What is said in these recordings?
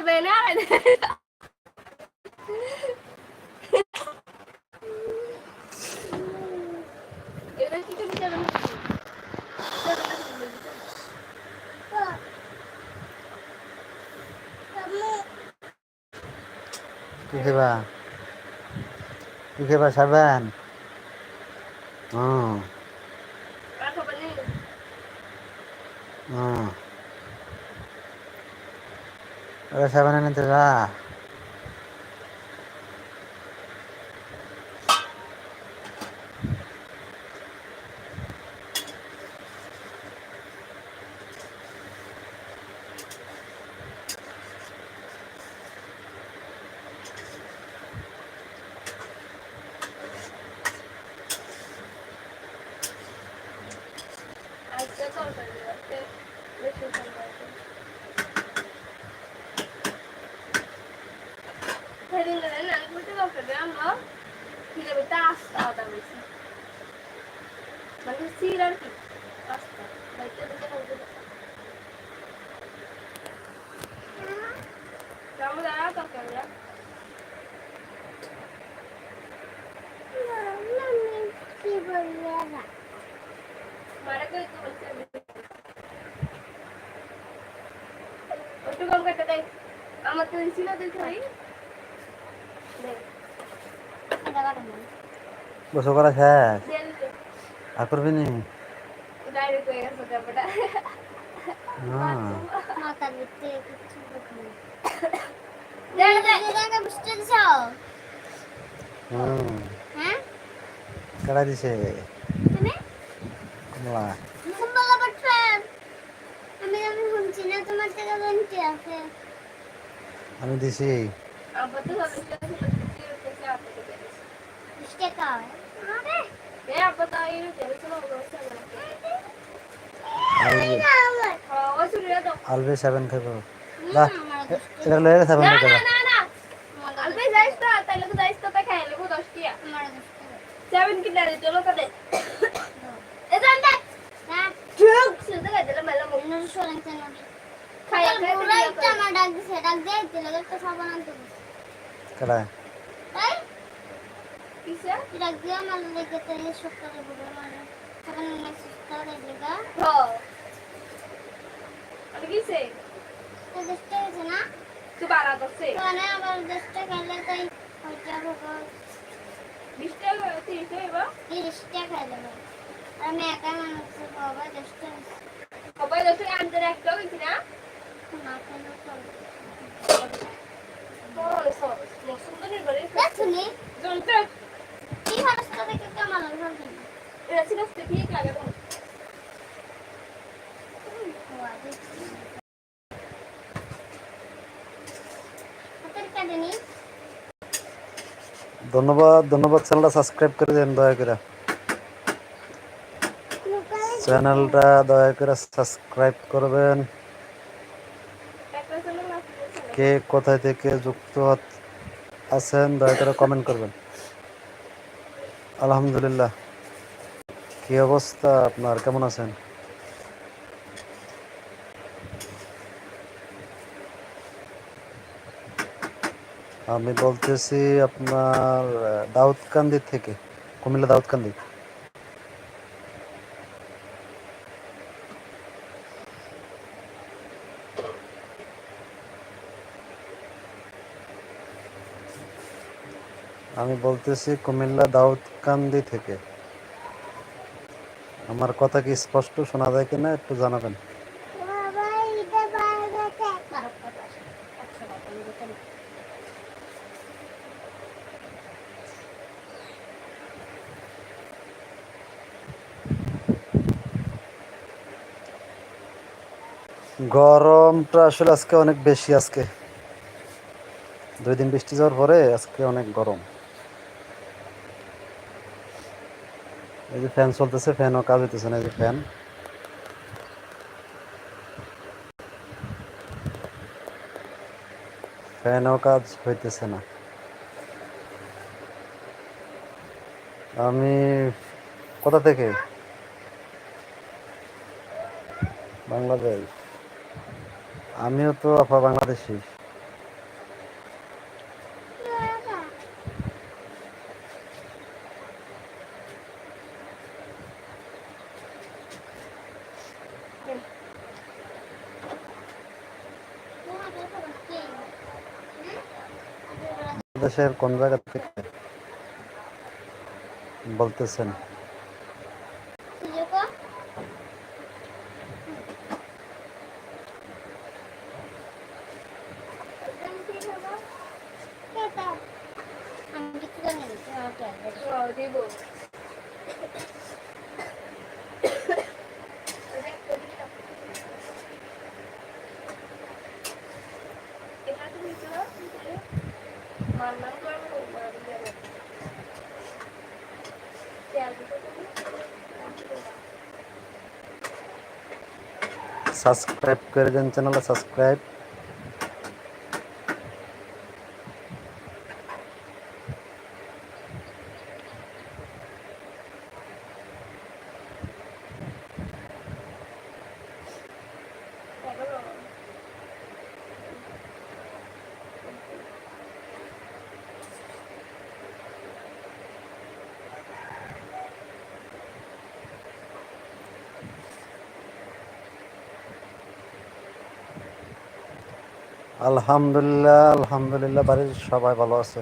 benar. কি খেবা কি খেবা সাবান Ah. Baja para allá. Ah. Ahora se van a enterrar. Mana sih lagi? Asta. Baca baca baca. Kamu dah apa kerja? Mara ko ito magsabi. একটু কম কাটতে দেয় আমার তো ভাই গোসল করা শেষ আর করবি নি? ডাইরেক্ট হয়ে হ্যাঁ। হ্যাঁ? কেডা দিছে? তুমি? কমলা। বাটফান আমি আমি শুনছি না তোমার থেকে জানতে আছে। আমি দিছি। আবার তো হবে টাকা আলবি সেভেন বাহ আমার এটা লয়ে সেভেন না আলবে যাইস তো তাইলে তো যাইস তো তা খাই লেবো 10 টিয়া আমার দুষ্ট 7 চলো কাদে এ জান না ঠিক শুনতে গাইতে মেলা মুখ শোনেন কেন খাই খাই পুরো একটা ডাক দিছে ডাক দিয়ে দিলে একটা সাবান আনতে বলছে। আমি দেশটা মানে আবার দেশটা খেলে তাই হয়তো হবে 20 টাকা 30 টাকা তিরিশটা খাই দেবে আর আমি একা মানুষ বাবা দেশটা সবাই দশ টাকা আনতে একটা গেছি না? না খেলে চলবে বড় ধন্যবাদ ধন্যবাদ চ্যানেলটা সাবস্ক্রাইব করে দেন, দয়া করে। চ্যানেলটা দয়া করে সাবস্ক্রাইব করবেন। কে কোথায় থেকে যুক্ত আছেন, দয়া করে কমেন্ট করবেন। আলহামদুলিল্লাহ। কি অবস্থা আপনার? কেমন আছেন? আমি বলতেছি আপনার দাউদকান্দি থেকে কুমিল্লা দাউদকান্দি। আমি বলতেছি কুমিল্লা দাউদকান্দি থেকে। আমার কথা কি স্পষ্ট শোনা যায় কিনা একটু জানাবেন। গরমটা আসলে আজকে অনেক বেশি আজকে। দুই দিন বৃষ্টি যাওয়ার পরে আজকে অনেক গরম। এই যে ফ্যান চলতেছে ফ্যানও কাজ হইতেছে না, এই যে ফ্যান। ফ্যানও কাজ হইতেছে না। আমি কোথা থেকে? বাংলাদেশ। আমিও তো আপা বাংলাদেশি। দেশের কোন জায়গা থেকে বলতেছেন আমি কিছু জানি না আমাকে ও দিব এটা তুমি চলো মান্নান করব মার দেবো তেল দিতে সাবস্ক্রাইব করে দেন চ্যানেলে সাবস্ক্রাইব। আলহামদুলিল্লাহ আলহামদুলিল্লাহ বাড়ির সবাই ভালো আছে।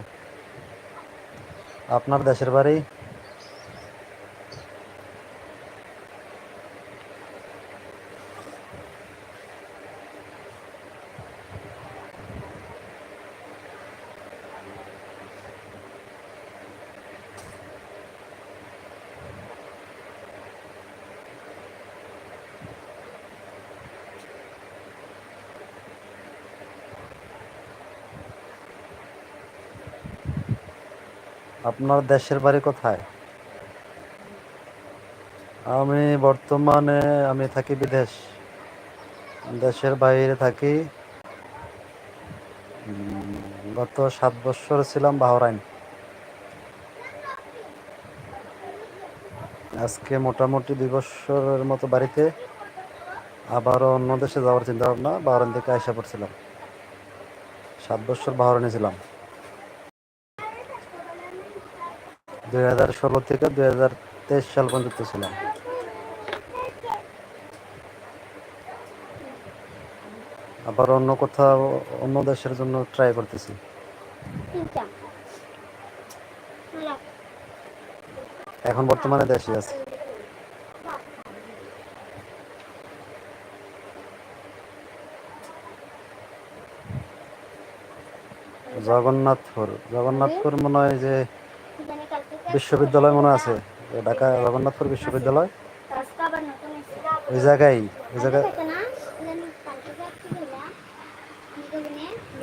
আপনার দেশের বাড়ি? আপনার দেশের বাড়ি কোথায়? আমি বর্তমানে, আমি থাকি বিদেশ। দেশের বাইরে থাকি। গত সাত বছর ছিলাম বাহরাইন। আজকে মোটামুটি দুই বছরের মতো বাড়িতে। আবারও অন্য দেশে যাওয়ার চিন্তা ভাবনা বাহরাইন থেকে আসা পড়ছিলাম। সাত বছর বাহরাইনে ছিলাম। দুই হাজার ষোলো থেকে দুই হাজার তেইশ সাল পর্যন্ত ছিলাম। আবার অন্য কোথাও, অন্য দেশের জন্য ট্রাই করতেছি। এখন বর্তমানে দেশে আছে। জগন্নাথপুর। জগন্নাথপুর মনে হয় যে বিশ্ববিদ্যালয় মনে আছে? ঢাকা জগন্নাথপুর বিশ্ববিদ্যালয়? ওই জায়গায় ওই জায়গায়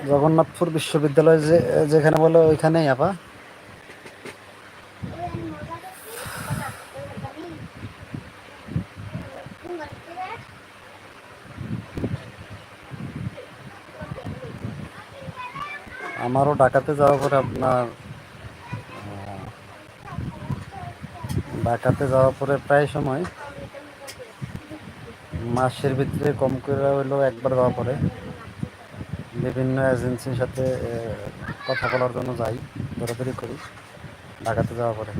জগন্নাথপুর বিশ্ববিদ্যালয় যে, যেখানে বলে ওইখানেই, আপা। আমারও ঢাকাতে যাওয়ার পরে আপনার ঢাকাতে যাওয়ার পরে প্রায় সময় মাসের ভিতরে কম করে হইলেও একবার যাওয়ার পরে বিভিন্ন এজেন্সির সাথে কথা বলার জন্য যাই, দৌড়াদৌড়ি করি, ঢাকাতে যাওয়ার পরে।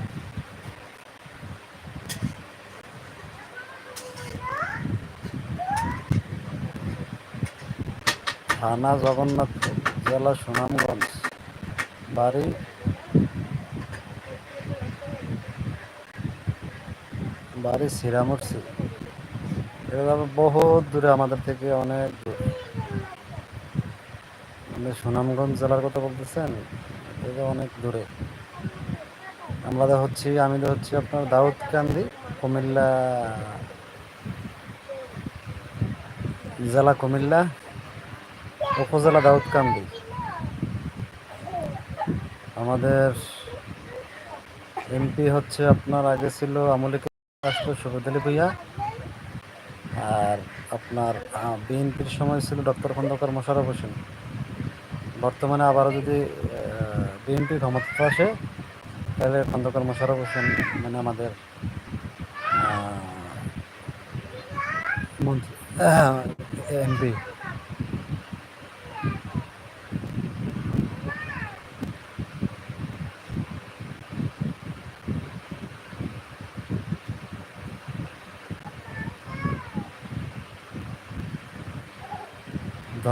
থানা জগন্নাথ জেলা সুনামগঞ্জ, বাড়ি বাড়ি শ্রীরামুরসি যাবে বহুত দূরে আমাদের থেকে অনেক দূর। মানে সুনামগঞ্জ জেলার কথা বলতেছেন এটা অনেক দূরে। আমরা হচ্ছি, আমি তো হচ্ছি আপনার দাউদকান্দি, কুমিল্লা জেলা কুমিল্লা, উপজেলা দাউদকান্দি। আমাদের এমপি হচ্ছে আপনার, আগে ছিল আমলিকা রাষ্ট্র সুবেদালি ভুইয়া। আর আপনার বিএনপির সময় ছিল ডক্টর খন্দকার মোশারফ হোসেন। বর্তমানে আবারও যদি বিএনপি ক্ষমতা আসে, তাহলে খন্দকার মোশারফ হোসেন মানে আমাদের মন্ত্রী এমপি।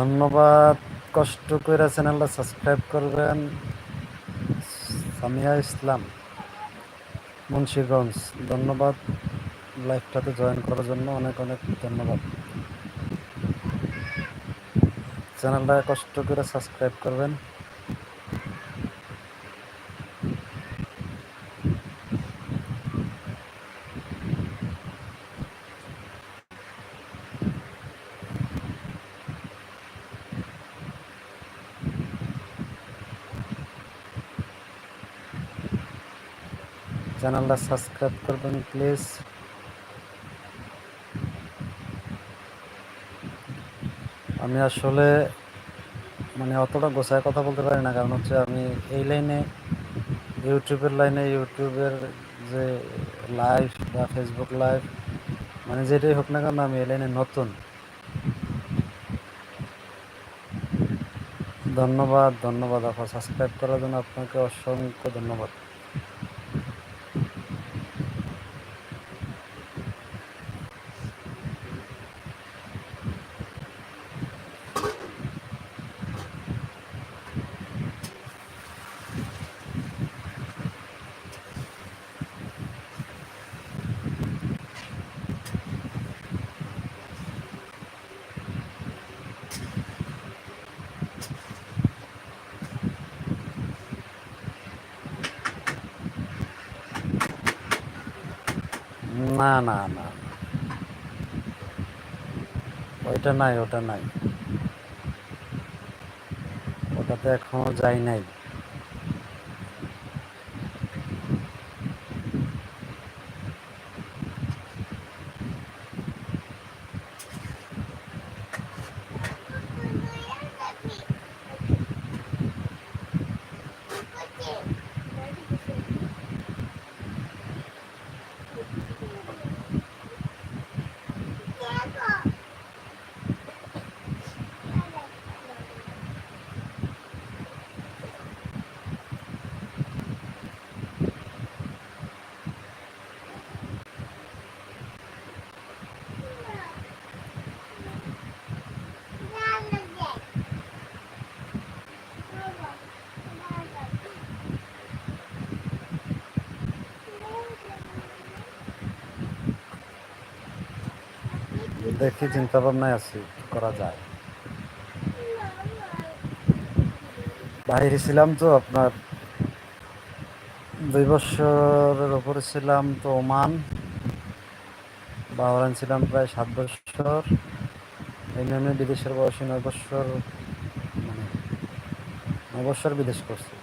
ধন্যবাদ। কষ্ট করে চ্যানেলটা সাবস্ক্রাইব করবেন। সামিয়া ইসলাম, মুন্সিগঞ্জ। ধন্যবাদ লাইফটাতে জয়েন করার জন্য অনেক অনেক ধন্যবাদ। চ্যানেলটা কষ্ট করে সাবস্ক্রাইব করবেন। চ্যানেলটা সাবস্ক্রাইব করবেন, প্লিজ। আমি আসলে মানে অতটা গোছায় কথা বলতে পারি না, কারণ হচ্ছে আমি এই লাইনে, ইউটিউবের লাইনে, ইউটিউবের যে লাইভ বা ফেসবুক লাইভ মানে যেটাই হোক না কেন আমি এই লাইনে নতুন। ধন্যবাদ ধন্যবাদ আপা। সাবস্ক্রাইব করার জন্য আপনাকে অসংখ্য ধন্যবাদ। না না না ওইটা নাই ওটা নাই। ওটাতে এখনও যাই নাই। দেখি চিন্তা ভাবনায় আছি করা যায়। বাইরে ছিলাম তো, আপনার দুই বছরের ওপরে ছিলাম তো ওমান। বাহরান ছিলাম প্রায় সাত বছর। এই বিদেশের বয়সে নয় বছর মানে নয় বছর বিদেশ করছি।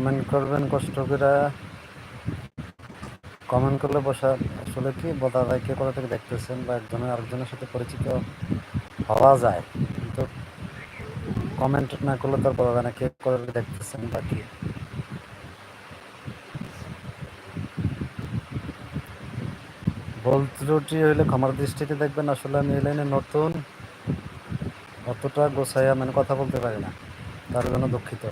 কমেন্ট করবেন, কষ্ট করে কমেন্ট করলে বসা আসলে কি বোঝা যায় কে কোথা থেকে দেখতেছেন বা একজনের আরেকজনের সাথে পরিচিত হওয়া যায়। কিন্তু কমেন্ট না করলে তো বোঝা যায় না কে কোথা থেকে দেখতেছেন বা কি। ভুল ত্রুটি হইলে ক্ষমার দৃষ্টিতে দেখবেন, আসলে আমি এই লাইনে নতুন। অতটা গোছাইয়া মানে কথা বলতে পারি না, তার জন্য দুঃখিত।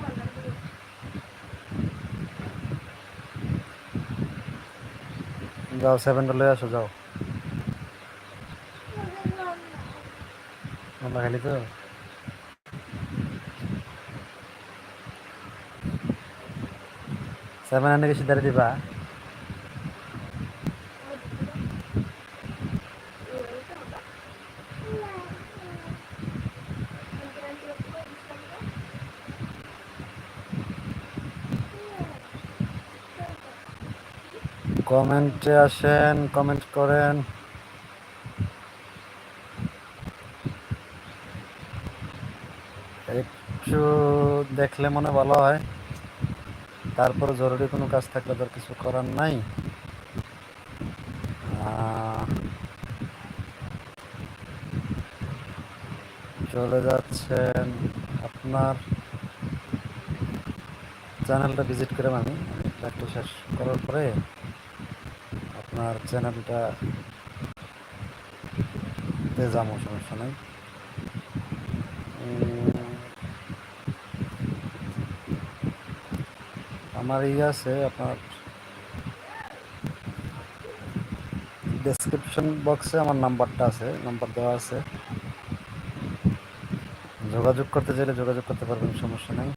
মান্না দিবে যাও সেভেনটা লয়ে আসো, যাও। আমরা খালি তো। সেভেন হান্ড্রেড বেশি দাঁড়িয়ে দিবা। কমেন্টে আসেন, কমেন্ট করেন। একটু দেখলে মনে ভালো হয়। তারপর জরুরি কোনো কাজ থাকলে তো কিছু করার নাই। চলে যাচ্ছেন আপনার চ্যানেলটা ভিজিট করলাম আমি একটু শেষ করার পরে। আপনার চ্যানেলটা তে যাব, সমস্যা নেই। আমার ই আছে, আপনার ডেসক্রিপশন বক্সে আমার নাম্বারটা আছে, নাম্বার দেওয়া আছে। যোগাযোগ করতে চাইলে যোগাযোগ করতে পারবেন, সমস্যা নেই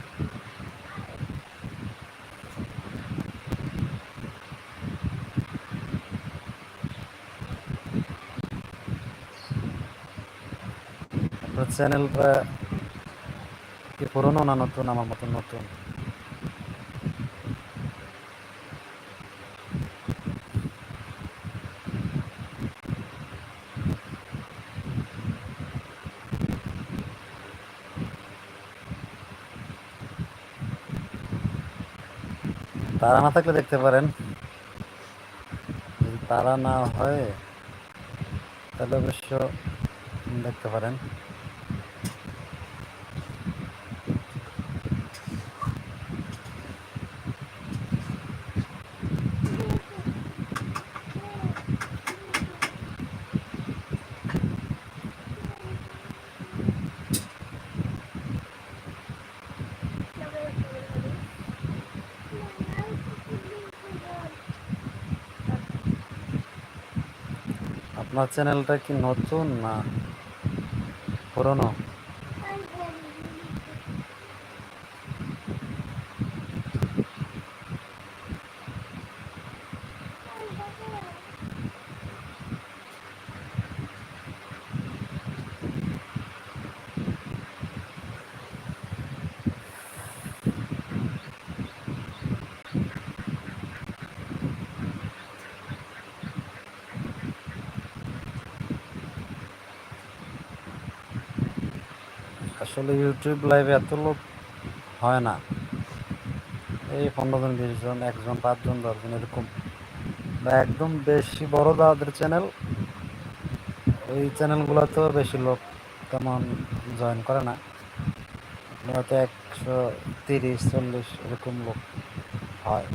আপনার চ্যানেলটা কি পুরনো না নতুন? আমার মতন নতুন। তারা না থাকলে দেখতে পারেন। যদি তারা না হয়, তাহলে অবশ্য দেখতে পারেন। আপনার চ্যানেলটা কি নতুন না পুরনো? আসলে ইউটিউব লাইভে এত লোক হয় না। এই পনেরো জন, বিশ জন, একজন, পাঁচজন, দশজন এরকম। বা একদম বেশি বড় যাদের চ্যানেল ওই চ্যানেলগুলোতেও বেশি লোক তেমন জয়েন করে না। হয়তো একশো তিরিশ, চল্লিশ এরকম লোক হয়।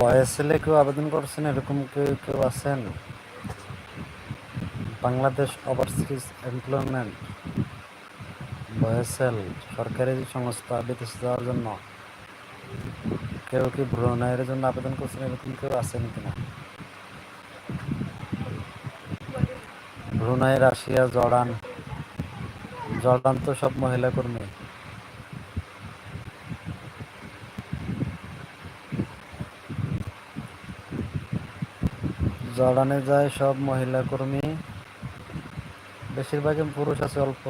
বয়সেলে কেউ আবেদন করছেন? এরকম কেউ কেউ আছেন? বাংলাদেশ ওভারসিজ এমপ্লয়মেন্ট বয়সেল সরকারি সংস্থা বিদেশে যাওয়ার জন্য কেউ কি ব্রণয়ের জন্য আবেদন করছেন? এরকম কেউ আছেন কিনা? ব্রুনাই, রাশিয়া, জর্ডান জর্ডান তো সব মহিলা কর্মী। জর্ডানে যায়, সব মহিলা কর্মী। বেশিরভাগই পুরুষ আছে অল্প।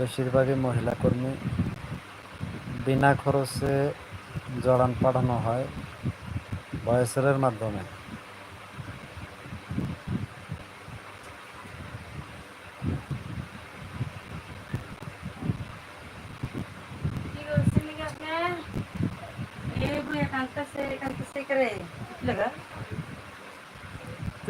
বেশিরভাগই মহিলা কর্মী। বিনা খরচে জড়ান পাঠানো হয় বয়সের মাধ্যমে কি করছিলি কি আপনি এই বুয়ে কাঁদতেছে কাঁদতেছে করে লাগা তুই মজা হয়েছিল নাকি না গেলে আমি যা চলে গেল যা এই দিকে গেছে রে কই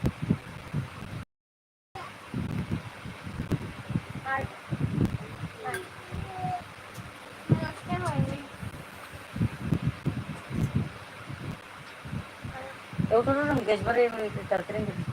ওটা না